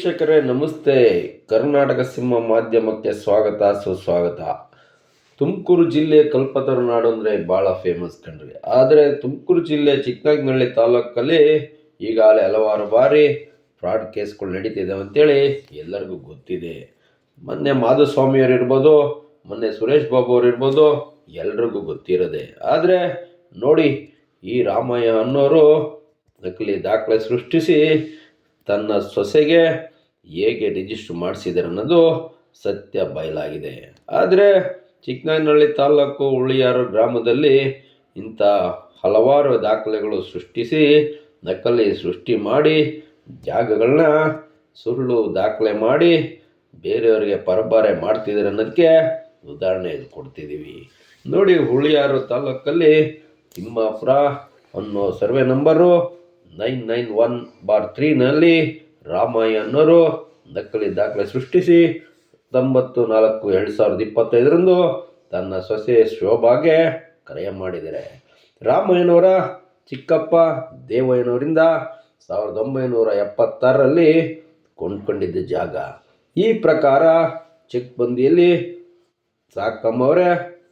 ವೀಕ್ಷಕರೇ, ನಮಸ್ತೆ. ಕರ್ನಾಟಕ ಸಿಂಹ ಮಾಧ್ಯಮಕ್ಕೆ ಸ್ವಾಗತ, ಸುಸ್ವಾಗತ. ತುಮಕೂರು ಜಿಲ್ಲೆ ಕಲ್ಪತರು ನಾಡು ಅಂದರೆ ಭಾಳ ಫೇಮಸ್ ಕಣ್ರಿ. ಆದರೆ ತುಮಕೂರು ಜಿಲ್ಲೆ ಚಿಕ್ಕನಾಗನಹಳ್ಳಿ ತಾಲೂಕಲ್ಲಿ ಈಗಾಗಲೇ ಹಲವಾರು ಬಾರಿ ಫ್ರಾಡ್ ಕೇಸ್ಗಳು ನಡೀತಿದ್ದಾವೆ ಅಂತೇಳಿ ಎಲ್ಲರಿಗೂ ಗೊತ್ತಿದೆ. ಮೊನ್ನೆ ಮಾಧುಸ್ವಾಮಿಯವರು ಇರ್ಬೋದು, ಮೊನ್ನೆ ಸುರೇಶ್ ಬಾಬು ಅವರು ಇರ್ಬೋದು, ಎಲ್ರಿಗೂ ಗೊತ್ತಿರೋದೆ. ಆದರೆ ನೋಡಿ, ಈ ರಾಮಯ್ಯ ಅನ್ನೋರು ನಕಲಿ ದಾಖಲೆ ಸೃಷ್ಟಿಸಿ ತನ್ನ ಸೊಸೆಗೆ ಹೇಗೆ ರಿಜಿಸ್ಟ್ರ್ ಮಾಡಿಸಿದ್ದಾರೆ ಅನ್ನೋದು ಸತ್ಯ ಬಯಲಾಗಿದೆ. ಆದರೆ ಚಿಕ್ಕನಾಯನಹಳ್ಳಿ ತಾಲೂಕು ಉಳಿಯಾರು ಗ್ರಾಮದಲ್ಲಿ ಇಂಥ ಹಲವಾರು ದಾಖಲೆಗಳು ಸೃಷ್ಟಿಸಿ, ನಕಲಿ ಸೃಷ್ಟಿ ಮಾಡಿ, ಜಾಗಗಳನ್ನ ಸುಳ್ಳು ದಾಖಲೆ ಮಾಡಿ ಬೇರೆಯವರಿಗೆ ಪರಬಾರೆ ಮಾಡ್ತಿದ್ದಾರೆ ಅನ್ನೋದಕ್ಕೆ ಉದಾಹರಣೆ ಕೊಡ್ತಿದ್ದೀವಿ ನೋಡಿ ಹುಳಿಯಾರು ತಾಲೂಕಲ್ಲಿ ತಿಮ್ಮಾಪುರ ಅನ್ನೋ survey number nine nine one bar ತ್ರೀನಲ್ಲಿ Ramaiah ಅನ್ನೋರು ನಕಲಿ ದಾಖಲೆ ಸೃಷ್ಟಿಸಿ ಹತ್ತೊಂಬತ್ತು ನಾಲ್ಕು ಎರಡು ಸಾವಿರದ ಇಪ್ಪತ್ತೈದರಂದು ತನ್ನ ಸೊಸೆ ಶೋಭಾಗೆ ಕರೆಯ ಮಾಡಿದ್ದಾರೆ ರಾಮಯ್ಯನವರ ಚಿಕ್ಕಪ್ಪ ದೇವಯ್ಯನವರಿಂದ ಸಾವಿರದ ಒಂಬೈನೂರ ಎಪ್ಪತ್ತಾರರಲ್ಲಿ ಕೊಂಡ್ಕೊಂಡಿದ್ದ ಜಾಗ. ಈ ಪ್ರಕಾರ ಚಿಕ್ಕಬಂದಿಯಲ್ಲಿ ಸಾಕಮ್ಮವರೇ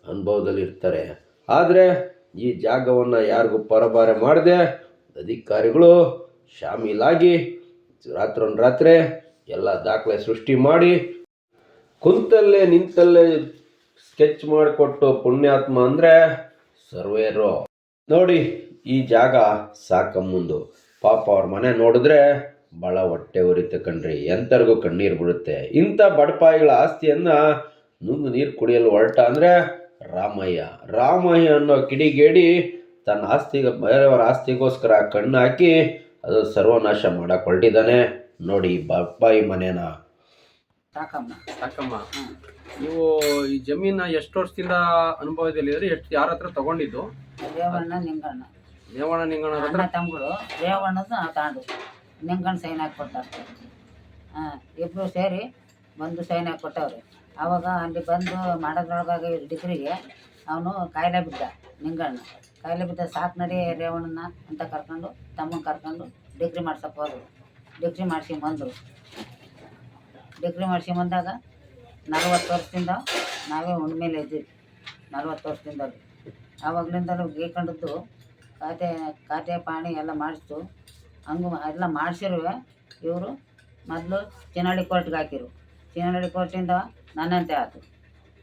ಅನುಭವದಲ್ಲಿರ್ತಾರೆ. ಆದರೆ ಈ ಜಾಗವನ್ನು ಯಾರಿಗೂ ಪರಬಾರೆ ಮಾಡದೆ ಅಧಿಕಾರಿಗಳು ಶಾಮೀಲಾಗಿ ರಾತ್ರೋನ್ರಾತ್ರಿ ಎಲ್ಲ ದಾಖಲೆ ಸೃಷ್ಟಿ ಮಾಡಿ ಕುಂತಲ್ಲೇ ನಿಂತಲ್ಲೇ ಸ್ಕೆಚ್ ಮಾಡಿಕೊಟ್ಟು ಪುಣ್ಯಾತ್ಮ ಅಂದರೆ ಸರ್ವೇರು. ನೋಡಿ, ಈ ಜಾಗ ಸಾಕಮ್ಮಂದು. ಪಾಪ ಅವ್ರ ಮನೆ ನೋಡಿದ್ರೆ ಭಾಳ ಹೊಟ್ಟೆ ಉರಿತ ಕಣ್ರಿ ಎಂಥರಿಗೂ ಕಣ್ಣೀರು ಬಿಡುತ್ತೆ ಇಂಥ ಬಡಪಾಯಿಗಳ ಆಸ್ತಿಯನ್ನು ನುಂಗು ನೀರು ಕುಡಿಯಲು ಹೊರಟ ಅಂದರೆ ರಾಮಯ್ಯ. ರಾಮಯ್ಯ ಅನ್ನೋ ಕಿಡಿಗೇಡಿ ತನ್ನ ಆಸ್ತಿಗೆ ಬೇರೆಯವರ ಆಸ್ತಿಗೋಸ್ಕರ ಕಣ್ಣು ಹಾಕಿ ಅದು ಸರ್ವನಾಶ ಮಾಡಕ್ಕೆ ಹೊರಟಿದ್ದಾನೆ. ನೋಡಿ ಈ ಬಡಪಾಯಿ ಮನೇನ. ಸಾಕಮ್ಮ. ಸಾಕಮ್ಮ. ನೀವು ಈ ಜಮೀನ ಎಷ್ಟು ವರ್ಷದಿಂದ ಅನುಭವದಲ್ಲಿದ್ರೆ ಎಷ್ಟು ಯಾರ ಹತ್ರ ತಗೊಂಡಿದ್ದು? ದೇವಣ್ಣ ನಿಂಗಣ್ಣ. ದೇವಣ್ಣ ನಿಂಗಣ್ಣ ಹತ್ರ? ಅಣ್ಣ ತಮ್ಮಗಳು. ರೇವಣ್ಣದು ನಾವು ತಗೊಂಡು ನಿಂಗಣ್ಣ ಸೈನ್ ಹಾಕಿ ಕೊಟ್ಟಾರೆ ಹಾಂ ಇಬ್ಬರು ಸೇರಿ ಬಂದು ಸೈನ್ ಹಾಕಿ ಕೊಟ್ಟವ್ರಿ. ಆವಾಗ ಅಲ್ಲಿ ಬಂದು ಮಾಡೋದ್ರೊಳಗಾಗಿ ಡಿಗ್ರಿಗೆ ಅವನು ಕಾಯಿಲೆ ಬಿದ್ದ ನಿಂಗಣ್ಣ. ಕಾಯಿಲೆ ಬಿದ್ದ ಸಾಕು ನಡಿ ರೇವಣ್ಣನ ಅಂತ ಕರ್ಕೊಂಡು, ತಮ್ಮನ ಕರ್ಕೊಂಡು ಡಿಗ್ರಿ ಮಾಡ್ಸಕ್ಕೆ ಹೋದ್ರು. ಡಿಗ್ರಿ ಮಾಡಿಸಿ ಬಂದರು. ಡಿಗ್ರಿ ಮಾಡಿಸಿ ಬಂದಾಗ ನಲ್ವತ್ತು ವರ್ಷದಿಂದ ನಾವೇ ಉಣ್ಮೇಲೆ ಇದ್ದೀವಿ. ನಲ್ವತ್ತು ವರ್ಷದಿಂದಲೂ. ಆವಾಗಲಿಂದಲೂ ಗೀಕೊಂಡದ್ದು ಖಾತೆ ಖಾತೆ ಪಾಣಿ ಎಲ್ಲ ಮಾಡಿಸ್ತು. ಹಂಗೆ ಎಲ್ಲ ಮಾಡಿಸಿರುವೆ. ಇವರು ಮೊದಲು ಚಿನ್ನಹಳ್ಳಿ ಕೋರ್ಟ್ಗೆ ಹಾಕಿರು. ಚಿನ್ನಹಳ್ಳಿ ಕೋರ್ಟಿಂದ ನನ್ನಂತೆ ಆಯ್ತು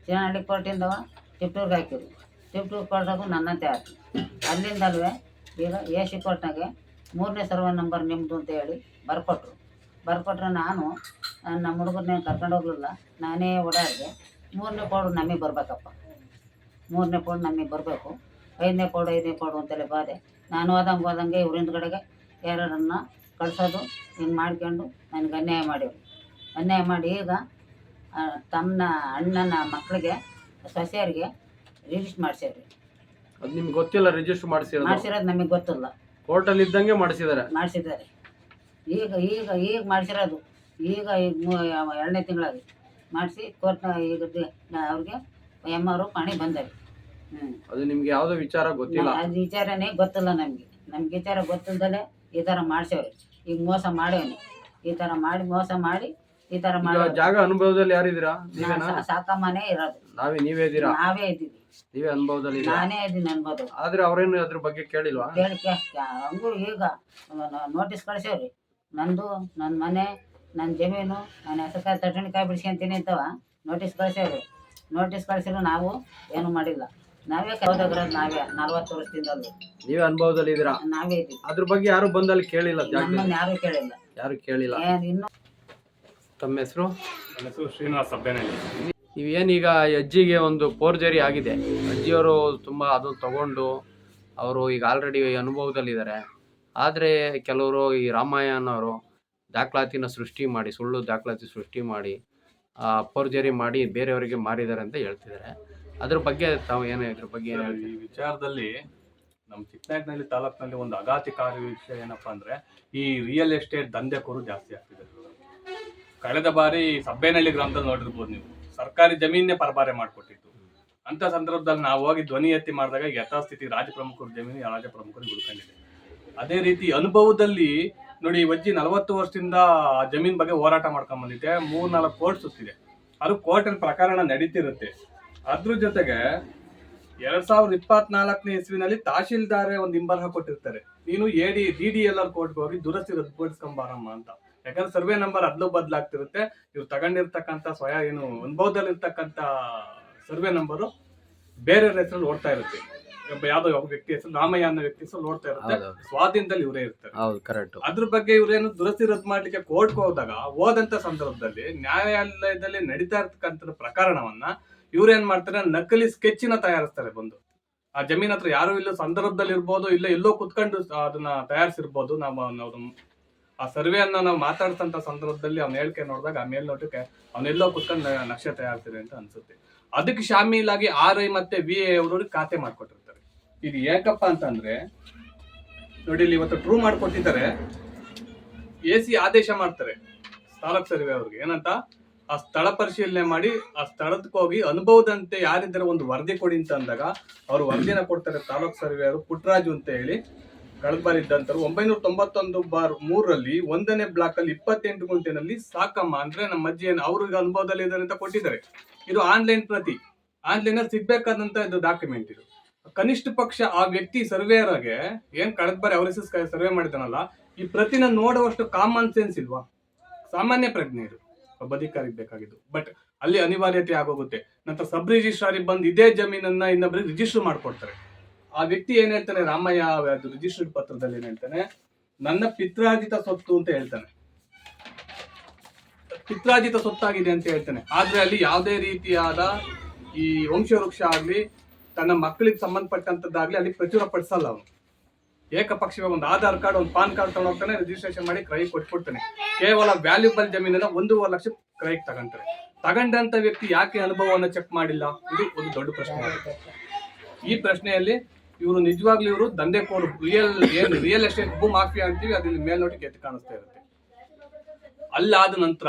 ಚಿನ್ನಹಳ್ಳಿ ಕೋರ್ಟಿಂದ ತಿಪ್ಟೂರ್ಗೆ ಹಾಕಿರು. ತಿಪ್ಟೂರು ಕೋರ್ಟಾಗೂ ನನ್ನಂತೆ ಆಯ್ತು ಅಲ್ಲಿಂದಲೂ ಈಗ ಎ ಸಿ ಕೋರ್ಟ್ನಾಗೆ ಮೂರನೇ ಸರ್ವ ನಂಬರ್ ನಿಮ್ಮದು ಅಂತ ಹೇಳಿ ಬರ್ಕೊಟ್ರು. ಬರ್ಕೊಟ್ರೆ ನಾನು ನಮ್ಮ ಹುಡುಗರನ್ನೇ ಕರ್ಕೊಂಡು ಹೋಗ್ಲಿಲ್ಲ, ನಾನೇ ಓಡಾಡಿದೆ. ಮೂರನೇ ಕೋಡು ನಮಗೆ ಬರಬೇಕಪ್ಪ. ಮೂರನೇ ಪೌಡು ನಮಗೆ ಬರಬೇಕು. ಐದನೇ ಕೋಡು ಐದನೇ ಕೋಡು ಅಂತೇಳಿ ಬಾದೆ ನಾನು ಹೋದಂಗೆ ಹೋದಂಗೆ ಇವ್ರ ಹಿಂದ್ಗಡೆಗೆ ಯಾರನ್ನ ಕಳಿಸೋದು, ಹಿಂಗೆ ಮಾಡ್ಕೊಂಡು ನನಗೆ ಅನ್ಯಾಯ ಮಾಡಿವ್ರು ಅನ್ಯಾಯ ಮಾಡಿ ಈಗ ತಮ್ಮನ ಅಣ್ಣನ ಮಕ್ಕಳಿಗೆ ಸೊಸೆಯರಿಗೆ ರಿಜಿಸ್ಟ್ ಮಾಡಿಸ್ಯಾರಿ ಅದು ನಿಮ್ಗೆ ಗೊತ್ತಿಲ್ಲ ರಿಜಿಸ್ಟರ್ ಮಾಡಿಸಿರೋದು. ಮಾಡ್ಸಿರೋದು ನಮಗೆ ಗೊತ್ತಿಲ್ಲ. ಕೋರ್ಟಲ್ಲಿ ಇದ್ದಂಗೆ ಮಾಡಿಸಿದ್ದಾರೆ. ಮಾಡಿಸಿದ್ದಾರೆ. ಈಗ ಈಗ ಈಗ ಮಾಡಿಸಿರೋದು. ಈಗ ಈಗ ಮೂ- ಎರಡನೇ ತಿಂಗಳಾಗಿ. ಮಾಡಿಸಿ ಕೋರ್ಟ್ ಈಗ ದಿ- ಅವ್ರಿಗೆ ಎಂ ಆರ್ ಪಾಣಿ ಬಂದವೆ ಹ್ಞೂ ಅದು ನಿಮ್ಗೆ ಯಾವುದೋ ವಿಚಾರ ಗೊತ್ತಿಲ್ಲ. ಅದು ವಿಚಾರನೇ ಗೊತ್ತಿಲ್ಲ ನಮಗೆ. ನಮ್ಗೆ ವಿಚಾರ ಗೊತ್ತಿಲ್ದಲೆ ಈ ಥರ ಮಾಡ್ಸೇವೆ. ಈಗ ಮೋಸ ಮಾಡೇವ್ನಿ ಈ ಥರ ಮಾಡಿ ಮೋಸ ಮಾಡಿ ಈ ಥರ ಈಗ ಮಾಡಿ ಜಾಗ ಅನುಭವದಲ್ಲಿ ಯಾರಿದ್ದೀರಾ? ನೀವೇನಾ? ಸಾಕಮ್ಮನೇ ಇರೋದು. ನಾವೇ ನೀವೇ ಇದ್ದೀರಾ? ನಾವೇ ಇದ್ದೀವಿ. ನೀವೇ ಅನುಭವದಲ್ಲಿ ನಾನೇ ಇದ್ದೀನಿ ಅನ್ಬೋದು ಆದ್ರೆ ಅವ್ರೇನು ಅದ್ರ ಬಗ್ಗೆ ಕೇಳಿಲ್ವಾ? ಕೇಳಿಕೆ ಹಂಗೂ ಈಗ ನೋಟಿಸ್ ಕಳ್ಸೇವ್ರಿ. ನಂದು ನನ್ನ ಮನೆ ನನ್ನ ಜಮೀನು ನಾನು ಹೆಸರುಕಾಯಿ ತಟ್ಟಣಿಕಾಯಿ ಬಿಡ್ಸ್ಕೊಂತೀನಿ ಅಂತವ ನೋಟಿಸ್ ಕಳ್ಸೇವ್ರಿ. ನೋಟಿಸ್ ಕಳ್ಸಿದ್ರು ನಾವು ಏನು ಮಾಡಿಲ್ಲ. ನಾವೇ ಹೋದಾಗ್ರದ್ದು ನಾವೇ ನಲ್ವತ್ತು ವರ್ಷದಿಂದಲೂ. ನೀವೇ ಅನುಭವದಲ್ಲಿ ಇದೀರಾ ನಾವೇ ಇದ್ದೀವಿ. ಅದ್ರ ಬಗ್ಗೆ ಯಾರು ಬಂದಲ್ಲಿ ಕೇಳಿಲ್ಲ ಯಾರು ಕೇಳಿಲ್ಲ. ಯಾರು ಕೇಳಿಲ್ಲ. ಏನು ಇನ್ನೂ ತಮ್ಮ ಹೆಸರು? ನನ್ನ ಹೆಸರು ಶ್ರೀನಿವಾಸ ಸಬ್ಬೇನಹಳ್ಳಿ ನೀವೇನೀಗ ಅಜ್ಜಿಗೆ ಒಂದು ಪೋರ್ಜರಿ ಆಗಿದೆ. ಅಜ್ಜಿಯವರು ತುಂಬ ಅದು ತಗೊಂಡು ಅವರು ಈಗ ಆಲ್ರೆಡಿ ಅನುಭವದಲ್ಲಿದ್ದಾರೆ. ಆದರೆ ಕೆಲವರು ಈ ರಾಮಾಯಣವರು ದಾಖಲಾತಿನ ಸೃಷ್ಟಿ ಮಾಡಿ, ಸುಳ್ಳು ದಾಖಲಾತಿ ಸೃಷ್ಟಿ ಮಾಡಿ ಪೋರ್ಜರಿ ಮಾಡಿ ಬೇರೆಯವರಿಗೆ ಮಾರಿದ್ದಾರೆ ಅಂತ ಹೇಳ್ತಿದ್ದಾರೆ. ಅದ್ರ ಬಗ್ಗೆ ತಾವು ಏನು ಇದ್ರ ಬಗ್ಗೆ ಈ ವಿಚಾರದಲ್ಲಿ ನಮ್ಮ ಚಿಕ್ಕನಾಯಕನಹಳ್ಳಿ ತಾಲೂಕಿನಲ್ಲಿ ಒಂದು ಅಗಾತಿಕಾರಿ ವಿಷಯ ಏನಪ್ಪಾ ಅಂದ್ರೆ, ಈ ರಿಯಲ್ ಎಸ್ಟೇಟ್ ದಂಧೆಕೋರು ಜಾಸ್ತಿ ಆಗ್ತಿದೆ ಕಳೆದ ಬಾರಿ ಸಬ್ಬೇನಹಳ್ಳಿ ಗ್ರಾಮದಲ್ಲಿ ನೋಡಿರ್ಬೋದು ನೀವು. ಸರ್ಕಾರಿ ಜಮೀನೇ ಪರಬಾರೆ ಮಾಡಿಕೊಟ್ಟಿತ್ತು. ಅಂತ ಸಂದರ್ಭದಲ್ಲಿ ನಾವು ಹೋಗಿ ಧ್ವನಿ ಎತ್ತಿ ಮಾಡಿದಾಗ ಯಥಾಸ್ಥಿತಿ ರಾಜ ಪ್ರಮುಖರ ಜಮೀನು ರಾಜ ಪ್ರಮುಖರಿಗೆ ಉಳ್ಕೊಂಡಿದೆ ಅದೇ ರೀತಿ ಅನುಭವದಲ್ಲಿ ನೋಡಿ ವಜ್ಜಿ ನಲವತ್ತು ವರ್ಷದಿಂದ ಜಮೀನ್ ಬಗ್ಗೆ ಹೋರಾಟ ಮಾಡ್ಕೊಂಡ್ ಬಂದಿದೆ ಮೂರ್ ನಾಲ್ಕು ಕೋರ್ಟ್ ಸುತ್ತಿದೆ. ಅದು ಕೋರ್ಟ್ ಅಲ್ಲಿ ಪ್ರಕರಣ ನಡೀತಿರುತ್ತೆ. ಅದ್ರ ಜೊತೆಗೆ ಎರಡ್ ಸಾವಿರದ ಇಪ್ಪತ್ನಾಲ್ಕನೇ ಇಸ್ವಿನಲ್ಲಿ ತಹಶೀಲ್ದಾರೆ ಒಂದು ಹಿಂಬರಹ ಕೊಟ್ಟಿರ್ತಾರೆ. ನೀನು A D D D L R ಕೋರ್ಟ್ಗೆ ಹೋಗಿ ದುರಸ್ತಿ ರದ್ದುಪಡಿಸ್ಕೊಂಬಾರಮ್ಮ ಅಂತ. ಯಾಕಂದ್ರೆ ಸರ್ವೆ ನಂಬರ್ ಅದ್ಲು ಬದಲಾಗ್ತಿರುತ್ತೆ. ಇವ್ರು ತಗೊಂಡಿರ್ತಕ್ಕಂಥ ಸ್ವಯ ಏನು ಅನುಭವದಲ್ಲಿ ಇರ್ತಕ್ಕಂಥ ಸರ್ವೆ ನಂಬರು ಬೇರೆ ಹೆಸರಲ್ಲಿ ಓಡ್ತಾ ಇರುತ್ತೆ. ಯಾವ್ದೋ ಒಬ್ಬ ವ್ಯಕ್ತಿ ಹೆಸರು ರಾಮಯ್ಯ ಅನ್ನೋ ವ್ಯಕ್ತಿ ಹೆಸರು ಓಡ್ತಾ ಇರುತ್ತೆ. ಸ್ವಾಧೀನದಲ್ಲಿ ಇವರೇ ಇರ್ತಾರೆ. ಕರೆಕ್ಟ್ ಅದ್ರ ಬಗ್ಗೆ ಇವರೇನು ದುರಸ್ತಿ ರದ್ದು ಮಾಡ್ಲಿಕ್ಕೆ ಕೋರ್ಟ್ಗೆ ಹೋದಾಗ ಹೋದಂತ ಸಂದರ್ಭದಲ್ಲಿ ನ್ಯಾಯಾಲಯದಲ್ಲಿ ನಡೀತಾ ಇರ್ತಕ್ಕಂಥ ಪ್ರಕರಣವನ್ನ ಇವ್ರೇನ್ ಮಾಡ್ತಾರೆ ನಕಲಿ ಸ್ಕೆಚ್ನ ತಯಾರಿಸ್ತಾರೆ ಬಂದು. ಆ ಜಮೀನ್ ಹತ್ರ ಯಾರು ಇಲ್ಲ ಸಂದರ್ಭದಲ್ಲಿ ಇರ್ಬೋದು ಇಲ್ಲ ಎಲ್ಲೋ ಕುತ್ಕೊಂಡು ಅದನ್ನ ತಯಾರಿಸಿರ್ಬೋದು ನಾವು ಆ ಸರ್ವೆಯನ್ನ ನಾವು ಮಾತಾಡ್ತಂತ ಸಂದರ್ಭದಲ್ಲಿ ಅವ್ನ ಹೇಳಿಕೆ ನೋಡಿದಾಗ ಆ ಮೇಲ್ನೋಟಕ್ಕೆ ಅವನೆಲ್ಲೋ ಕುತ್ಕೊಂಡು ನಕ್ಷೆ ತಯಾರ್ತೀರಿ ಅಂತ ಅನ್ಸುತ್ತೆ. ಅದಕ್ಕೆ ಶಾಮೀಲಾಗಿ ಆರ್ ಐ ಮತ್ತೆ ವಿ ಎ ಅವರು ಖಾತೆ ಮಾಡ್ಕೊಟ್ಟಿರ್ತಾರೆ. ಇದು ಯಾಕಪ್ಪ ಅಂತಂದ್ರೆ, ನೋಡಿ ಇಲ್ಲಿ ಇವತ್ತು ಟ್ರೂ ಮಾಡ್ಕೊಟ್ಟಿದ್ದಾರೆ. ಎ ಸಿ ಆದೇಶ ಮಾಡ್ತಾರೆ ತಾಲೂಕ್ ಸರ್ವೆ ಅವ್ರಿಗೆ. ಏನಂತ? ಆ ಸ್ಥಳ ಪರಿಶೀಲನೆ ಮಾಡಿ ಆ ಸ್ಥಳಕ್ಕೆ ಹೋಗಿ ಅನುಭವದಂತೆ ಯಾರಿದ್ದಾರೆ ಒಂದು ವರದಿ ಕೊಡಿ ಅಂತ ಅಂದಾಗ ಅವ್ರು ವರದಿನ ಕೊಡ್ತಾರೆ ತಾಲೂಕ್ ಸರ್ವೆ ಅವರು ಪುಟ್ರಾಜು ಅಂತ ಹೇಳಿ. ಕಳೆದ ಬಾರಿ ಇದ್ದಂತರು ಒಂಬೈನೂರ ತೊಂಬತ್ತೊಂದು ಬಾರ್ ಮೂರರಲ್ಲಿ ಒಂದನೇ ಬ್ಲಾಕ್ ಅಲ್ಲಿ ಇಪ್ಪತ್ತೆಂಟು ಗುಂಟೆನಲ್ಲಿ ಸಾಕಮ್ಮ ಅಂದ್ರೆ ನಮ್ಮ ಅಜ್ಜಿ ಏನು ಅವ್ರಿಗೆ ಅನುಭವದಲ್ಲಿ ಇದ್ದಾರೆ ಅಂತ ಕೊಟ್ಟಿದ್ದಾರೆ. ಇದು ಆನ್ಲೈನ್ ಪ್ರತಿ. ಆನ್ಲೈನ್ ಅಲ್ಲಿ ಸಿಗ್ಬೇಕಾದಂತ ಇದು ಡಾಕ್ಯುಮೆಂಟ್ ಇದು. ಕನಿಷ್ಠ ಪಕ್ಷ ಆ ವ್ಯಕ್ತಿ ಸರ್ವೇಯರ್ಗೆ ಏನ್ ಕಳೆದ ಬಾರಿ ಅವರ ಸರ್ವೆ ಮಾಡಿದನಲ್ಲ ಈ ಪ್ರತಿನ ನೋಡುವಷ್ಟು ಕಾಮನ್ ಸೆನ್ಸ್ ಇಲ್ವಾ? ಸಾಮಾನ್ಯ ಪ್ರಜ್ಞೆ ಇದು. ಒಬ್ಬ ಬೇಕಾಗಿದ್ದು. ಬಟ್ ಅಲ್ಲಿ ಅನಿವಾರ್ಯತೆ ಆಗೋಗುತ್ತೆ. ನಂತರ ಸಬ್ ರಿಜಿಸ್ಟ್ರಾರಿಗೆ ಬಂದು ಇದೇ ಜಮೀನನ್ನ ಇನ್ನೊಬ್ಬರಿಗೆ ರಿಜಿಸ್ಟರ್ ಮಾಡ್ಕೊಡ್ತಾರೆ. ಆ ವ್ಯಕ್ತಿ ಏನ್ ಹೇಳ್ತಾನೆ? ರಾಮಯ್ಯ ರಿಜಿಸ್ಟರ್ಡ್ ಪತ್ರದಲ್ಲಿ ಏನ್ ಹೇಳ್ತಾನೆ? ನನ್ನ ಪಿತ್ರಾರ್ಜಿತ ಸ್ವತ್ತು ಅಂತ ಹೇಳ್ತಾನೆ. ಪಿತ್ರಾರ್ಜಿತ ಸೊತ್ತಾಗಿದೆ ಅಂತ ಹೇಳ್ತಾನೆ. ಆದ್ರೆ ಅಲ್ಲಿ ಯಾವುದೇ ರೀತಿಯಾದ ಈ ವಂಶವೃಕ್ಷ ಆಗ್ಲಿ, ತನ್ನ ಮಕ್ಕಳಿಗೆ ಸಂಬಂಧಪಟ್ಟಂತದ್ದಾಗ್ಲಿ ಅಲ್ಲಿ ಪ್ರಚುರ ಪಡಿಸಲ್ಲ ಅವನು. ಏಕಪಕ್ಷೀಯ ಒಂದು ಆಧಾರ್ ಕಾರ್ಡ್, ಒಂದು ಪಾನ್ ಕಾರ್ಡ್ ತಗೊಂಡೋಗ್ತಾನೆ ರಿಜಿಸ್ಟ್ರೇಷನ್ ಮಾಡಿ ಕ್ರೈ ಕೊಟ್ಬಿಡ್ತಾನೆ. ಕೇವಲ ವ್ಯಾಲ್ಯೂಬಲ್ ಜಮೀನನ್ನ ಒಂದೂವರೆ ಲಕ್ಷ ಕ್ರೈಗೆ ತಗೊಂತಾರೆ. ತಗೊಂಡಂತ ವ್ಯಕ್ತಿ ಯಾಕೆ ಅನುಭವವನ್ನು ಚೆಕ್ ಮಾಡಿಲ್ಲ? ಇದು ಒಂದು ದೊಡ್ಡ ಪ್ರಶ್ನೆ. ಈ ಪ್ರಶ್ನೆಯಲ್ಲಿ ಇವರು ನಿಜವಾಗ್ಲೂ ಇವರು ದಂಧೆಕೋರು ರಿಯಲ್ ಏನು ರಿಯಲ್ ಎಸ್ಟೇಟ್ ಭೂ ಮಾಫಿಯಾ ಅಂತೀವಿ, ಅದ್ರಲ್ಲಿ ಮೇಲ್ನೋಟಕ್ಕೆ ಎದ್ದು ಕಾಣಿಸ್ತಾ ಇರುತ್ತೆ. ಅಲ್ಲಾದ ನಂತರ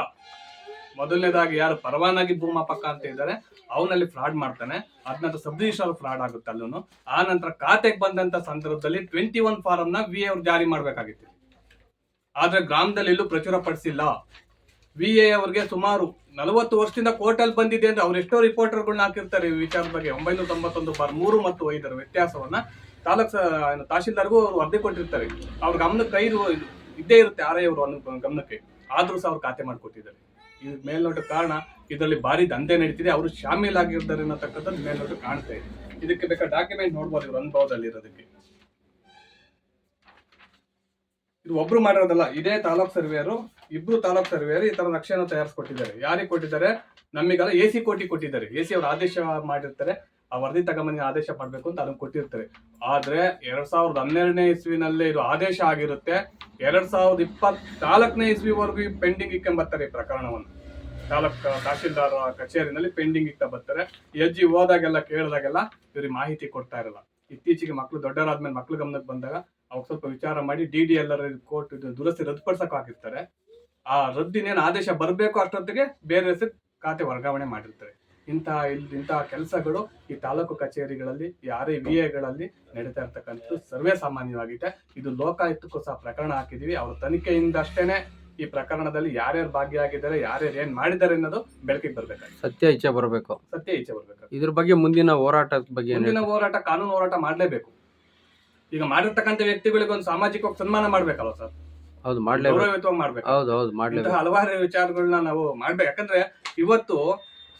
ಮೊದಲನೇದಾಗಿ ಯಾರು ಪರವಾನಗಿ ಭೂಮಾಪಕ ಅಂತ ಇದ್ದಾರೆ, ಅವನಲ್ಲಿ ಫ್ರಾಡ್ ಮಾಡ್ತಾನೆ. ಅದನ್ನ ಸಬ್ ಫ್ರಾಡ್ ಆಗುತ್ತೆ ಅಲ್ಲೂ ಆ ನಂತರ ಖಾತೆಗೆ ಬಂದಂತ ಸಂದರ್ಭದಲ್ಲಿ ಟ್ವೆಂಟಿ ಒನ್ ಫಾರಂ ನ ವಿ ಅವ್ರು ಜಾರಿ ಮಾಡ್ಬೇಕಾಗಿತ್ತು. ಆದ್ರೆ ಗ್ರಾಮದಲ್ಲಿ ಎಲ್ಲೂ ಪ್ರಚುರ ಪಡಿಸಿಲ್ಲ ವಿ ಎ ಅವ್ರಿಗೆ ಸುಮಾರು ನಲವತ್ತು ವರ್ಷದಿಂದ ಕೋರ್ಟಲ್ಲಿ ಬಂದಿದೆ ಅಂದ್ರೆ ಅವ್ರು ಎಷ್ಟೋ ರಿಪೋರ್ಟರ್ಗಳನ್ನ ಹಾಕಿರ್ತಾರೆ ಈ ವಿಚಾರದ ಬಗ್ಗೆ. ಒಂಬೈನೂರ ತೊಂಬತ್ತೊಂದು ಬಾರ್ ಮೂರು ಮತ್ತು ಐದರ ವ್ಯತ್ಯಾಸವನ್ನ ತಾಲೂಕ್ ತಹಶೀಲ್ದಾರ್ಗೂ ಅವ್ರು ವರದಿ ಕೊಟ್ಟಿರ್ತಾರೆ. ಅವ್ರ ಗಮನಕ್ಕೆ ಕೈ ಇದು ಇದ್ದೇ ಇರುತ್ತೆ ಆರ್ ಐ ಅವರು ಗಮನಕ್ಕೆ. ಆದ್ರೂ ಸಹ ಅವ್ರು ಖಾತೆ ಮಾಡಿಕೊಟ್ಟಿದ್ದಾರೆ. ಇದು ಮೇಲ್ನೋಟ ಕಾರಣ ಇದರಲ್ಲಿ ಭಾರಿ ದಂಧೆ ನಡೀತಿದೆ. ಅವರು ಶಾಮೀಲಾಗಿರ್ತಾರೆ ಅನ್ನತಕ್ಕಂಥದ್ದು ಮೇಲ್ನೋಟ ಕಾಣ್ತಾ ಇದೆ. ಇದಕ್ಕೆ ಬೇಕಾದ ಡಾಕ್ಯುಮೆಂಟ್ ನೋಡ್ಬೋದು ಇವ್ರ ಅನುಭವದಲ್ಲಿ ಇರೋದಕ್ಕೆ ಇದು ಒಬ್ರು ಮಾಡಿರೋದಲ್ಲ, ಇದೇ ತಾಲೂಕ್ ಸರ್ವೇಯರು ಇಬ್ರು ತಾಲೂಕು ಸರ್ವೇಯರು ಈ ತರ ನಕ್ಷೆಯನ್ನು ತಯಾರಿಸ್ಕೊಟ್ಟಿದ್ದಾರೆ. ಯಾರಿಗೆ ಕೊಟ್ಟಿದ್ದಾರೆ? ನಮಗೆಲ್ಲ ಎ ಸಿ ಕೋಟಿ ಕೊಟ್ಟಿದ್ದಾರೆ. ಎ ಸಿ ಅವರು ಆದೇಶ ಮಾಡಿರ್ತಾರೆ. ಆ ವರದಿ ತಗೊಂಬಂದು ಆದೇಶ ಪಡಬೇಕು ಅಂತ ಅದನ್ನು ಕೊಟ್ಟಿರ್ತಾರೆ. ಆದ್ರೆ ಎರಡ್ ಸಾವಿರದ ಹನ್ನೆರಡನೇ ಇಸ್ವಿನಲ್ಲೇ ಇದು ಆದೇಶ ಆಗಿರುತ್ತೆ. ಎರಡ್ ಸಾವಿರದ ಇಪ್ಪತ್ನಾಲ್ಕನೇ ಇಸ್ವಿವರೆಗೂ ಪೆಂಡಿಂಗ್ ಇಕ್ಕೊಂಬರ್ತಾರೆ ಈ ಪ್ರಕರಣವನ್ನು. ತಾಲೂಕ್ ತಹಶೀಲ್ದಾರ್ ಕಚೇರಿನಲ್ಲಿ ಪೆಂಡಿಂಗ್ ಇಕ್ಕ ಬರ್ತಾರೆ. ಅಜ್ಜಿ ಹೋದಾಗೆಲ್ಲ ಕೇಳಿದಾಗೆಲ್ಲ ಇವ್ರಿಗೆ ಮಾಹಿತಿ ಕೊಡ್ತಾ ಇರಲ್ಲ. ಇತ್ತೀಚೆಗೆ ಮಕ್ಕಳು ದೊಡ್ಡವರಾದ್ಮೇಲೆ ಮಕ್ಳು ಗಮನಕ್ಕೆ ಬಂದಾಗ ಅವ್ರು ಸ್ವಲ್ಪ ವಿಚಾರ ಮಾಡಿ ಡಿ ಡಿ ಎಲ್ಲರ ಕೋರ್ಟ್ ದುರಸ್ತಿ ರದ್ದುಪಡಿಸಕ್ ಹಾಕಿರ್ತಾರೆ ಆ ರದ್ದಿನೇನು ಆದೇಶ ಬರಬೇಕು ಅಷ್ಟೊತ್ತಿಗೆ ಬೇರೆ ಹೆಸರು ಖಾತೆ ವರ್ಗಾವಣೆ ಮಾಡಿರ್ತಾರೆ. ಇಂತಹ ಇಲ್ಲಿ ಇಂತಹ ಕೆಲಸಗಳು ಈ ತಾಲೂಕು ಕಚೇರಿಗಳಲ್ಲಿ ಯಾರೇ ವಿ ಎಗಳಲ್ಲಿ ನಡೀತಾ ಇರ್ತಕ್ಕಂಥದ್ದು ಸರ್ವೇ ಸಾಮಾನ್ಯವಾಗಿದೆ. ಇದು ಲೋಕಾಯುಕ್ತಕ್ಕೂ ಸಹ ಪ್ರಕರಣ ಹಾಕಿದೀವಿ. ಅವ್ರ ತನಿಖೆಯಿಂದ ಅಷ್ಟೇನೆ ಈ ಪ್ರಕರಣದಲ್ಲಿ ಯಾರ್ಯಾರು ಭಾಗಿಯಾಗಿದ್ದಾರೆ ಯಾರ್ಯಾರು ಏನ್ ಮಾಡಿದ್ದಾರೆ ಅನ್ನೋದು ಬೆಳಕಿಗೆ ಬರ್ಬೇಕು ಸತ್ಯ ಇಚ್ಛೆ ಬರಬೇಕು. ಸತ್ಯ ಇಚ್ಛೆ ಬರ್ಬೇಕು ಇದ್ರ ಬಗ್ಗೆ ಮುಂದಿನ ಹೋರಾಟದ ಬಗ್ಗೆ ಮುಂದಿನ ಹೋರಾಟ ಕಾನೂನು ಹೋರಾಟ ಮಾಡಲೇಬೇಕು. ಈಗ ಮಾಡಿರ್ತಕ್ಕಂಥ ವ್ಯಕ್ತಿಗಳಿಗೆ ಒಂದು ಸಾಮಾಜಿಕವಾಗಿ ಸನ್ಮಾನ ಮಾಡ್ಬೇಕಲ್ವ ಸರ್? ಹೌದು ಮಾಡ್ಲೇಬೇಕು. ಗೌರವಯುತವಾಗಿ ಮಾಡ್ಬೇಕು. ಹೌದು ಹೌದು ಇಂತಹ ಮಾಡ್ಲೇಬೇಕು. ಹಲವಾರು ವಿಚಾರಗಳನ್ನ ನಾವು ಮಾಡ್ಬೇಕು. ಯಾಕಂದ್ರೆ ಇವತ್ತು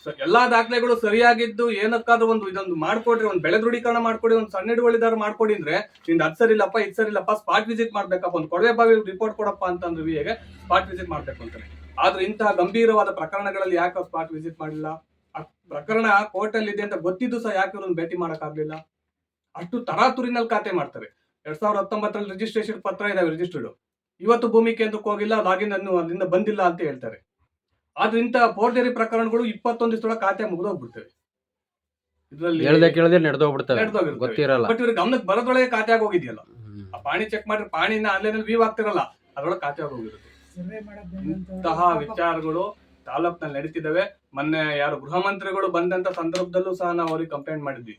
ಸ- ಎಲ್ಲಾ ದಾಖಲೆಗಳು ಸರಿಯಾಗಿದ್ದು ಏನಕ್ಕಾದ್ರೂ ಒಂದು ಇದೊಂದು ಮಾಡ್ಕೊಡ್ರಿ ಒಂದು ಬೆಳೆ ದೃಢೀಕರಣ ಮಾಡ್ಕೊಡಿ ಒಂದು ಸಣ್ಣ ಹಿಡುವಳಿದಾರ ಮಾಡ್ಕೊಡಿ ಅಂದ್ರೆ ನಿಂದ ಅದ್ ಸರಿಲ್ಲಪ್ಪ ಇದ್ ಸರಿಲ್ಲಪ್ಪ ಸ್ಪಾಟ್ ವಿಸಿಟ್ ಮಾಡ್ಬೇಕಪ್ಪ ಒಂದು ಕೊಡವೆ ಬಾವಿ ರಿಪೋರ್ಟ್ ಕೊಡಪ್ಪ ಅಂತಂದ್ರೆ ಹೇಗೆ ಸ್ಪಾಟ್ ವಿಸಿಟ್ ಮಾಡ್ಬೇಕು ಅಂತಾರೆ. ಆದ್ರೆ ಇಂತಹ ಗಂಭೀರವಾದ ಪ್ರಕರಣಗಳಲ್ಲಿ ಯಾಕೆ ಸ್ಪಾಟ್ ವಿಸಿಟ್ ಮಾಡಿಲ್ಲ ಆ ಪ್ರಕರಣ ಕೋರ್ಟ್ ಅಲ್ಲಿ ಇದೆ ಅಂತ ಗೊತ್ತಿದ್ದು ಸಹ ಯಾಕೆ ಇವ್ರನ್ನ ಭೇಟಿ ಮಾಡಕ್ಕಾಗ್ಲಿಲ್ಲ? ಅಷ್ಟು ತರಾತುರಿನಲ್ಲಿ ಖಾತೆ ಮಾಡ್ತಾರೆ. ಎರಡ್ ಸಾವಿರದ ಹತ್ತೊಂಬತ್ತರಲ್ಲಿ ರಿಜಿಸ್ಟ್ರೇಷನ್ ಪತ್ರ ಇದಾವೆ ರಿಜಿಸ್ಟರ್ಡ್ ಇವತ್ತು ಭೂಮಿ ಕೇಂದ್ರಕ್ಕೆ ಹೋಗಿಲ್ಲ ಲಾಗಿನ್ ಅನ್ನು ಅಲ್ಲಿಂದ ಬಂದಿಲ್ಲ ಅಂತ ಹೇಳ್ತಾರೆ. ಆದ್ರೆ ಇಂತಹ ಫೋರ್ಜರಿ ಪ್ರಕರಣಗಳು ಇಪ್ಪತ್ತೊಂದು ದಿವಸ ಖಾತೆ ಮುಗಿದೋಗ್ಬಿಡ್ತವೆ ಇದರಲ್ಲಿ ಕೇಳದೆ ನಡೆದೋಗ್ಬಿಡ್ತವೆ. ಗೊತ್ತಿರಲ್ಲ. ಬಟ್ ಇವ್ರಿಗೆ ಗಮನಕ್ಕೆ ಬರೋದೊಳಗೆ ಖಾತೆ ಆಗೋಗಿದೆಯಲ್ಲ ಆ ಪಾಣಿ ಚೆಕ್ ಮಾಡಿದ್ರೆ ಪಾಣಿನ ಆನ್ಲೈನ್ ಅಲ್ಲಿ ವ್ಯೂ ಆಗ್ತಿರಲ್ಲ ಅದ್ರೊಳಗೆ ಖಾತೆ ಆಗೋಗಿರುತ್ತೆ ಇಂತಹ ವಿಚಾರಗಳು ತಾಲೂಕ್ನಲ್ಲಿ ನಡೀತಿದ್ದಾವೆ. ಮೊನ್ನೆ ಯಾರು ಗೃಹ ಮಂತ್ರಿಗಳು ಬಂದಂತ ಸಂದರ್ಭದಲ್ಲೂ ಸಹ ನಾವು ಅವ್ರಿಗೆ ಕಂಪ್ಲೇಂಟ್ ಮಾಡಿದ್ವಿ.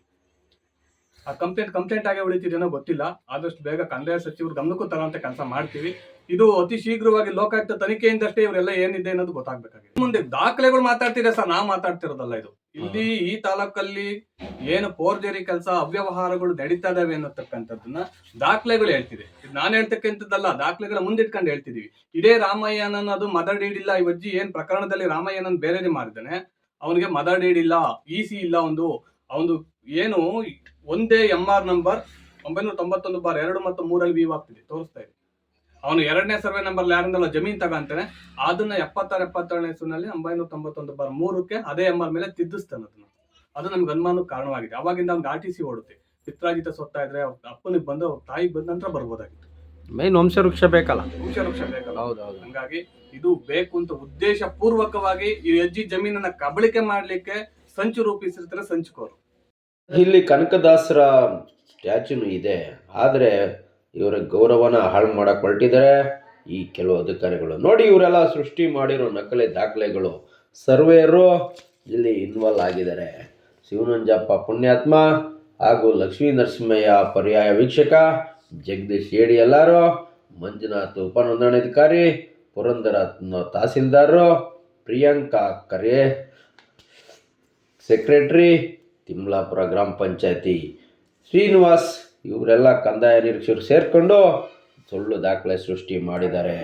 ಆ ಕಂಪ್ಲೇಂಟ್ ಕಂಪ್ಲೇಂಟ್ ಆಗಿ ಉಳಿತಿದೇನೋ ಗೊತ್ತಿಲ್ಲ. ಆದಷ್ಟು ಬೇಗ ಕಂದಾಯ ಸಚಿವರು ಗಮನಕ್ಕೂ ತರುವಂತ ಕೆಲಸ ಮಾಡ್ತೀವಿ. ಇದು ಅತಿ ಶೀಘ್ರವಾಗಿ ಲೋಕಾಯುಕ್ತ ತನಿಖೆಯಿಂದಷ್ಟೇ ಇವರೆಲ್ಲ ಏನಿದೆ ಅನ್ನೋದು ಗೊತ್ತಾಗ್ಬೇಕಾಗಿದೆ. ಮುಂದೆ ದಾಖಲೆಗಳು ಮಾತಾಡ್ತಿದೆ ಸರ್ ನಾವು ಮಾತಾಡ್ತಿರೋದಲ್ಲ ಇದು. ಇಲ್ಲಿ ಈ ತಾಲೂಕಲ್ಲಿ ಏನು ಫೋರ್ಜರಿ ಕೆಲಸ, ಅವ್ಯವಹಾರಗಳು ನಡೀತಾ ಇದಾವೆ ಅನ್ನತಕ್ಕಂಥದ್ದನ್ನ ದಾಖಲೆಗಳು ಹೇಳ್ತಿದೆ. ನಾನು ಹೇಳ್ತಕ್ಕಂಥದ್ದಲ್ಲ, ದಾಖಲೆಗಳ ಮುಂದಿಟ್ಕೊಂಡು ಹೇಳ್ತಿದೀವಿ. ಇದೇ ರಾಮಯ್ಯನ ಅದು ಮದರ್ ಡೀಡ್ ಇಲ್ಲ ಇವಜ್ಜಿ ಏನ್ ಪ್ರಕರಣದಲ್ಲಿ ರಾಮಯ್ಯನನ್ ಬೇರೆ ಮಾಡಿದ್ದಾನೆ, ಅವನಿಗೆ ಮದರ್ ಡೀಡ್ ಇಲ್ಲ ಇ ಸಿ ಇಲ್ಲ ಒಂದು ಅವನು ಏನು ಒಂದೇ ಎಂ ಆರ್ ನಂಬರ್ ಒಂಬೈನೂರ ತೊಂಬತ್ತೊಂದು ಬಾರ್ ಎರಡು ಮತ್ತು ಮೂರಲ್ಲಿ ವೀವ್ ಆಗ್ತಿದೆ ತೋರಿಸ್ತಾ ಇದೆ. ಅವನು ಎರಡನೇ ಸರ್ವೆ ನಂಬರ್ ಯಾರಿಂದಲ್ಲ ಜಮೀನ್ ತಗಂತಾನೆ ಅದನ್ನ ಎಪ್ಪತ್ತಾರು ಎಪ್ಪತ್ತೇಳನೇ ಇಸ್ವಿನಲ್ಲಿ ಒಂಬೈನೂರ ತೊಂಬತ್ತೊಂದು ಬಾರ್ ಮೂರಕ್ಕೆ ಅದೇ ಎಂ ಆರ್ ಮೇಲೆ ತಿದ್ದಿಸ್ತಾನೆ ಅದನ್ನ. ಅದು ನಮ್ಗೆ ಅನುಮಾನಕ್ಕೆ ಕಾರಣವಾಗಿದೆ. ಅವಾಗಿಂದ ಅವ್ನಿಗೆ ಆರ್ ಟಿ ಸಿ ಓಡುತ್ತೆ. ಪಿತ್ರಾಜಿತ ಸೊತ್ತ ಇದ್ರೆ ಅವ್ರ ಅಪ್ಪನಿಗೆ ಬಂದು ಅವ್ರ ತಾಯಿಗೆ ಬಂದ ನಂತರ ಬರ್ಬೋದಾಗಿತ್ತು. ಮೈನ್ ವಂಶವೃಕ್ಷ ಬೇಕಲ್ಲ. ವಂಶ ವೃಕ್ಷ ಬೇಕಲ್ಲ. ಹೌದು ಹೌದು. ಹಂಗಾಗಿ ಇದು ಬೇಕು ಅಂತ ಉದ್ದೇಶ ಪೂರ್ವಕವಾಗಿ ಈ ಅಜ್ಜಿ ಜಮೀನನ್ನ ಕಬಳಿಕೆ ಮಾಡ್ಲಿಕ್ಕೆ ಸಂಚು ರೂಪಿಸಿರ್ತಾರೆ ಸಂಚುಕೋರು. ಇಲ್ಲಿ ಕನಕದಾಸರ ಸ್ಟ್ಯಾಚ್ಯೂನು ಇದೆ. ಆದರೆ ಇವರ ಗೌರವನ ಹಾಳು ಮಾಡಕ್ಕೆ ಹೊರಟಿದ್ದಾರೆ. ಈ ಕೆಲವು ಅಧಿಕಾರಿಗಳು ನೋಡಿ, ಇವರೆಲ್ಲ ಸೃಷ್ಟಿ ಮಾಡಿರೋ ನಕಲಿ ದಾಖಲೆಗಳು ಸರ್ವೆಯರು ಇಲ್ಲಿ ಇನ್ವಾಲ್ವ್ ಆಗಿದ್ದಾರೆ. ಶಿವನಂಜಪ್ಪ ಪುಣ್ಯಾತ್ಮ ಹಾಗೂ ಲಕ್ಷ್ಮೀ ನರಸಿಂಹಯ್ಯ ಪರ್ಯಾಯ ವೀಕ್ಷಕ, ಜಗದೀಶ್ ಏಡಿ ಎಲ್ಲರೂ, ಮಂಜುನಾಥ್ ಉಪನೋಂದಣಾಧಿಕಾರಿ ಪುರಂದರ ತಹಸೀಲ್ದಾರರು ಪ್ರಿಯಾಂಕಾ ಕರೆ, ಸೆಕ್ರೆಟ್ರಿ ತಿಮ್ಲಾಪುರ ಗ್ರಾಮ ಪಂಚಾಯತಿ ಶ್ರೀನಿವಾಸ್ ಇವರೆಲ್ಲ ಕಂದಾಯ ನಿರೀಕ್ಷರು ಸೇರಿಕೊಂಡು ಸುಳ್ಳು ದಾಖಲೆ ಸೃಷ್ಟಿ ಮಾಡಿದ್ದಾರೆ.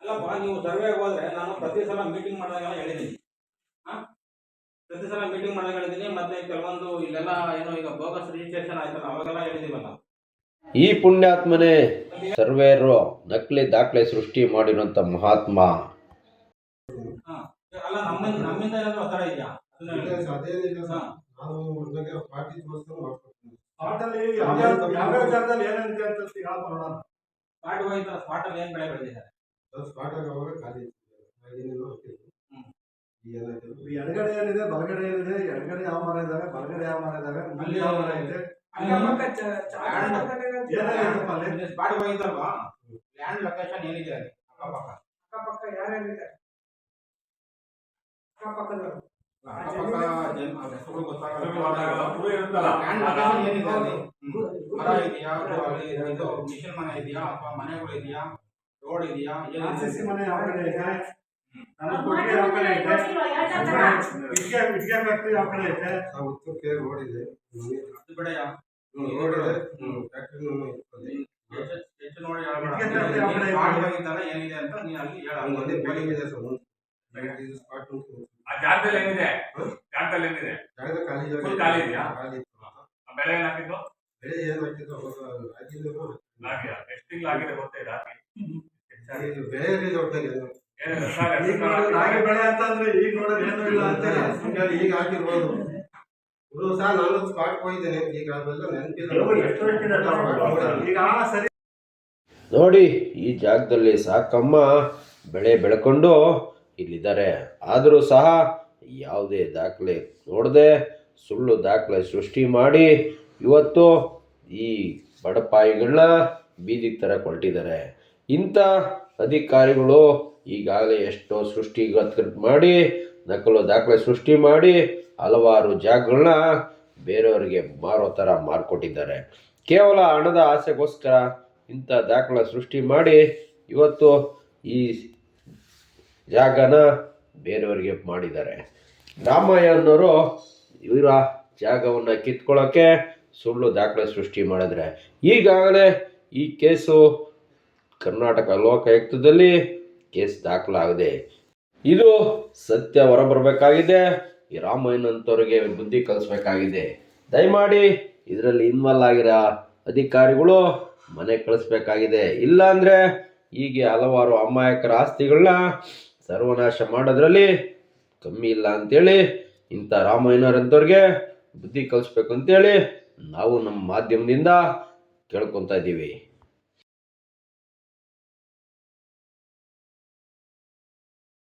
ಅಲ್ಲಪ್ಪ ನೀವು ಸರ್ವೆಗೆ ಹೋದ್ರೆ ನಾನು ಪ್ರತಿ ಸಲ ಮೀಟಿಂಗ್ ಮಾಡಿದಾಗೆಲ್ಲ ಹೇಳಿದ್ದೀನಿ. ಪ್ರತಿ ಸಲ ಮೀಟಿಂಗ್ ಮಾಡಿದಾಗ ಹೇಳಿದ್ದೀನಿ ಮತ್ತೆ ಕೆಲವೊಂದು ಇಲ್ಲೆಲ್ಲ ಏನೋ ಈಗ ಬೋಗಸ್ ರಿಜಿಸ್ಟ್ರೇಷನ್ ಆಯ್ತಲ್ಲ ಅವಾಗೆಲ್ಲ ಹೇಳಿದೀವಲ್ಲ. ಈ ಪುಣ್ಯಾತ್ಮನೇ ಸರ್ವೇರು ನಕಲಿ ದಾಖಲೆ ಸೃಷ್ಟಿ ಮಾಡಿರುವಂತ ಮಹಾತ್ಮ. ಹಾ ಅಲ್ಲ ನಮ್ಮಿಂದ ನಮ್ಮಿಂದ ಏನಾದ್ರು ಒತ್ತಡ ಇದೆಯಾ? ಅದನ್ನ ಹೇಳಿ. ಅದೇನಿಲ್ಲ ಹಾ. ನಾನು ಹುಡುಗಗೆ ಪಾರ್ಟಿ ತೋರಿಸ್ಕೊಂಡು ಮಾಡ್ಕೊಡ್ತೀನಿ ಸ್ಪಾಟಲ್ಲಿ ಯಾವ್ಯಾವ ಯಾವ್ಯಾವ ಜಾಗದಲ್ಲಿ ಏನೇನಿದೆ ಅಂತ ಹೇಳ್ಪ ನೋಡೋಣ. ಸ್ಪಾಟ್ ಹೋಯ್ತು ಸ್ಪಾಟ್ ಅಲ್ಲಿ ಏನ್ ಬೆಳೆ ಬೆಳೆದಿದ್ದಾರೆ? ಅವಾಗ ಖಾಲಿ ಇತ್ತು. ಹಾಕಿದ್ರು ಹ್ಮ್. ಈಗ ಏನಾಯ್ತು ಈ ಎಡಗಡೆ ಏನಿದೆ? ಬಲಗಡೆ ಏನಿದೆ? ಎಡಗಡೆ ಯಾವ ಮರ ಇದಾವೆ? ಬಲಗಡೆ ಯಾವ ಮರ ಇದಾವೆ? ಮಲ್ಲಿ ಯಾವ ಮರ ಇದೆ? ಅಲ್ಲಿ ಹೋಗಿದ್ದಲ್ವಾ ಲ್ಯಾಂಡ್ ಲೊಕೇಶನ್ ಏನಿದೆ ಅಲ್ಲಿ? ಅಕ್ಕಪಕ್ಕ. ಅಕ್ಕಪಕ್ಕ ಅಲ್ಲಿ? ಮರ ಇದೆಯಾ? ಅಲ್ಲಿ ಇದು ಮಿಷನ್ ಮನೆ ಇದೆಯಾ? ಅಥವಾ ಮನೆಗಳು ಇದೆಯಾ? ರೋಡ್ ಇದೆಯಾ? ಆರ್ ಸಿ ಸಿ ಮನೆ ಯಾವ ಕಡೆ ಇದೆ? ನಮ್ಮ ಕೊಟ್ಟಿಗೆ ಯಾವ ಕಡೆ ಐತೆ. ಇಟ್ಕೆ ಇಟ್ಕೆ ಫ್ಯಾಕ್ಟ್ರಿ ಯಾವ ಕಡೆ ಐತೆ. ಉತ್ತರಕ್ಕೆ ರೋಡ್ ಇದೆ. ಅದು ಬಿಡಯ್ಯ ರೋಡ್ ಇದೆ. ಫ್ಯಾಕ್ಟ್ರಿ ಹೆಚ್ಚು- ನೋಡಿ ಏನಿದೆ ಅಂತ ನೀನು ಅಲ್ಲಿ ಹೇಳು. ಒಂದೇ ಬಿಲ್ಡಿಂಗ್ ಇದೆ ಸರ್ ಆ ಜಾಗದಲ್ಲಿ ಏನಿದೆ? ಜಾಗದಲ್ಲಿ ಏನಿದೆ? ಜಾಗದ ಖಾಲಿ ಜಾಗ ಖಾಲಿ ಇದೆಯಾ? ಖಾಲಿ. ಆ ಬೆಳೆ ಏನಾಗಿದ್ದು ಬೆಳೆ ಏನು ಹಾಕಿದ್ರು ಅವಾಗ ಹಾಕಿದ್ರು ಆಗಿಲ್ಲ ಎಷ್ಟು ತಿಂಗಳು ಆಗಿದೆ ಗೊತ್ತೇ ಬೆಳೆ ಇರಲಿಲ್ಲ ಈಗ ನೋಡಿದ್ರೆ ರಾಗಿ ಬೆಳೆ ಅಂತ ಅಂದ್ರೆ ಈಗ ನೋಡಿದ್ರೆ ಏನೂ ಇಲ್ಲ ಅಂತಾರೆ ಹಂಗಾಗಿ ಈಗ ಹಾಕಿರ್ಬೋದು. ಇವರು ಸಹ ನಾನು ಸ್ಪಾಟ್ ಹೋಗಿದ್ದೇನೆ. ಈಗ ಅವೆಲ್ಲ ನೆನಪಿಲ್ಲ. ಈಗ ಸರಿ ನೋಡಿ ಈ ಜಾಗದಲ್ಲಿ ಸಾಕಮ್ಮ ಬೆಳೆ ಬೆಳ್ಕೊಂಡು ಇಲ್ಲಿದ್ದಾರೆ. ಆದರೂ ಸಹ ಯಾವುದೇ ದಾಖಲೆ ನೋಡದೆ ಸುಳ್ಳು ದಾಖಲೆ ಸೃಷ್ಟಿ ಮಾಡಿ ಇವತ್ತು ಈ ಬಡಪಾಯಿಗಳನ್ನ ಬೀದಿಗೆ ತರ ಕೊಟ್ಟಿದ್ದಾರೆ ಇಂಥ ಅಧಿಕಾರಿಗಳು ಈಗಾಗಲೇ ಎಷ್ಟೋ ಸೃಷ್ಟಿ ಮಾಡಿ, ನಕಲು ದಾಖಲೆ ಸೃಷ್ಟಿ ಮಾಡಿ, ಹಲವಾರು ಜಾಗಗಳನ್ನ ಬೇರೆಯವರಿಗೆ ಮಾರೋ ಥರ ಮಾರ್ಕೊಟ್ಟಿದ್ದಾರೆ ಕೇವಲ ಹಣದ ಆಸೆಗೋಸ್ಕರ ಇಂಥ ದಾಖಲೆ ಸೃಷ್ಟಿ ಮಾಡಿ, ಇವತ್ತು ಈ ಜಾಗನ ಬೇರೆಯವರಿಗೆ ಮಾಡಿದ್ದಾರೆ. ರಾಮಯ್ಯ ಅನ್ನೋರು ಇವರ ಜಾಗವನ್ನು ಕಿತ್ಕೊಳ್ಳೋಕ್ಕೆ ಸುಳ್ಳು ದಾಖಲೆ ಸೃಷ್ಟಿ ಮಾಡಿದ್ರೆ, ಈಗಾಗಲೇ ಈ ಕೇಸು ಕರ್ನಾಟಕ ಲೋಕಾಯುಕ್ತದಲ್ಲಿ ಕೇಸ್ ದಾಖಲಾಗಿದೆ. ಇದು ಸತ್ಯ ಹೊರಬರಬೇಕಾಗಿದೆ. ಈ ರಾಮಯ್ಯನಂತವ್ರಿಗೆ ಬುದ್ಧಿ ಕಲಿಸ್ಬೇಕಾಗಿದೆ. ದಯಮಾಡಿ ಇದರಲ್ಲಿ ಇನ್ವಾಲ್ವ್ ಆಗಿರೋ ಅಧಿಕಾರಿಗಳು ಮನೆ ಕಳಿಸ್ಬೇಕಾಗಿದೆ. ಇಲ್ಲಾಂದರೆ ಹೀಗೆ ಹಲವಾರು ಅಮಾಯಕರ ಆಸ್ತಿಗಳನ್ನ ಸರ್ವನಾಶ ಮಾಡೋದ್ರಲ್ಲಿ ಕಮ್ಮಿ ಇಲ್ಲ ಅಂತೇಳಿ ಇಂಥ ರಾಮಯ್ಯನವರಂಥವ್ರಿಗೆ ಬುದ್ಧಿ ಕಲಿಸ್ಬೇಕು ಅಂತೇಳಿ ನಾವು ನಮ್ಮ ಮಾಧ್ಯಮದಿಂದ ಕೇಳ್ಕೊತಾ ಇದ್ದೀವಿ.